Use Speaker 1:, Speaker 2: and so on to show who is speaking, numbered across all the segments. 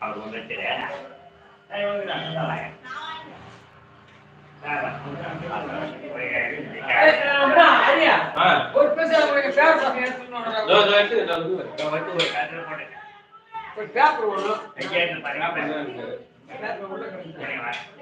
Speaker 1: அவர் வந்துட்டு
Speaker 2: ஒரு பேப்பர் ஒன்று பேப்பர்
Speaker 1: ஒன்று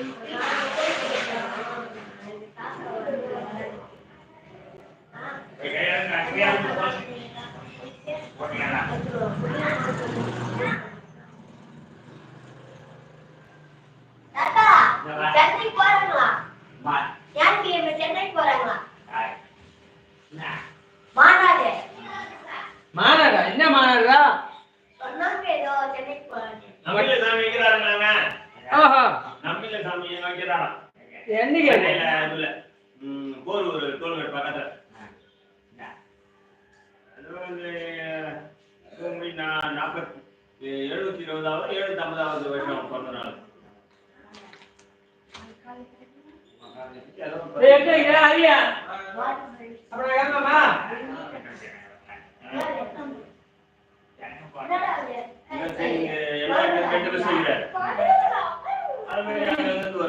Speaker 1: Tata, cantik buat ம்,
Speaker 3: போரூர் டோல்கேட் பக்கத்துல அது வந்து தூங்கி நா- நாற்பத்தி எழுநூத்தி இருபதாவது எழுநூத்தி ஐம்பதாவது வருஷம் பிறந்த நாள்
Speaker 2: எங்க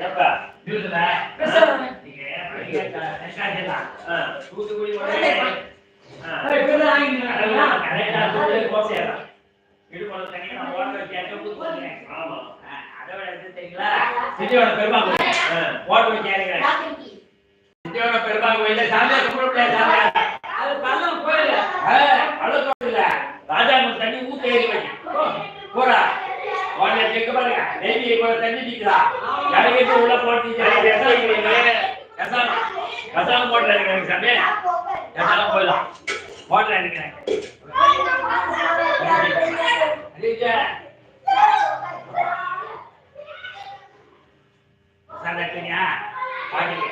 Speaker 1: பாப்பா பெருமா கோயில் சாமியார் கும்பிட சாமியார் இறங்கிட்டு உள்ள போட்டு கசாம் கசாம் இருக்கிறேன் சாமி. கசாம் போயிடலாம் போட்டுல இருக்கிறேன். அலிஜா பாட்டிங்க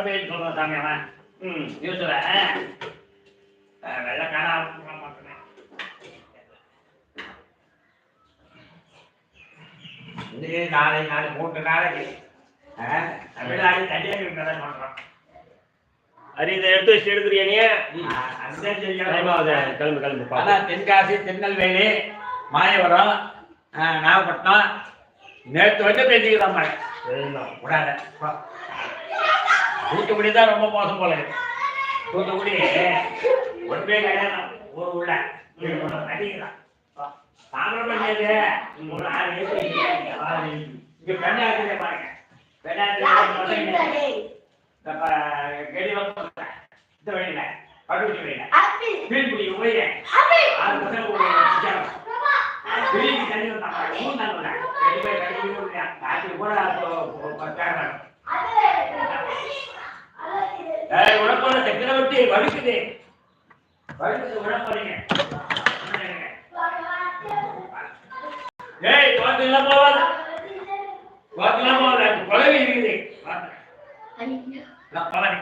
Speaker 1: பாட்டிங்க இருந்தேன்
Speaker 3: ம்,
Speaker 1: நாளை நாளை மூன்று நாளைக்கு தமிழ்நாடு தனியாக இருக்கிறத பண்றோம்
Speaker 3: ஹரி இதை எடுத்து வச்சு எடுக்கிறியா நீ? கிளம்பு கிளம்பு.
Speaker 1: அதான் தென்காசி திருநெல்வேலி மாயவரம் நாகப்பட்டினம். நேற்று வந்து பேசிக்கிறோம் மழை. விடாத. தூத்துக்குடி தான் ரொம்ப மோசம் போல இருக்கு. தூத்துக்குடி ஒன்றே கிடையாது ஒரு உள்ள. அடிக்கலாம் தாமிரபரணி ஒரு ஆறு ஏக்கர் இங்க. இங்க பெண்ணாக்குதே பாருங்க. பெண்ணாக்குதே இந்த ப- கெடிலம் போடுறேன். இந்த வழியில படுகுச்சி வழியில. மீன்பிடி போய் ஆறு பசங்க ஒரு சிக்கனம். வெளியே தண்ணி வந்தாங்க மூணு நாள் வந்தாங்க ரெண்டு பேர் கட்டி விடுறாங்க ராத்திரி கூட சக்கரவர்த்தி வழுக்குது வழுக்குது ஏய் போவாத தோட்டெல்லாம் போவாத குழந்தை இருக்குது. நான் பவானி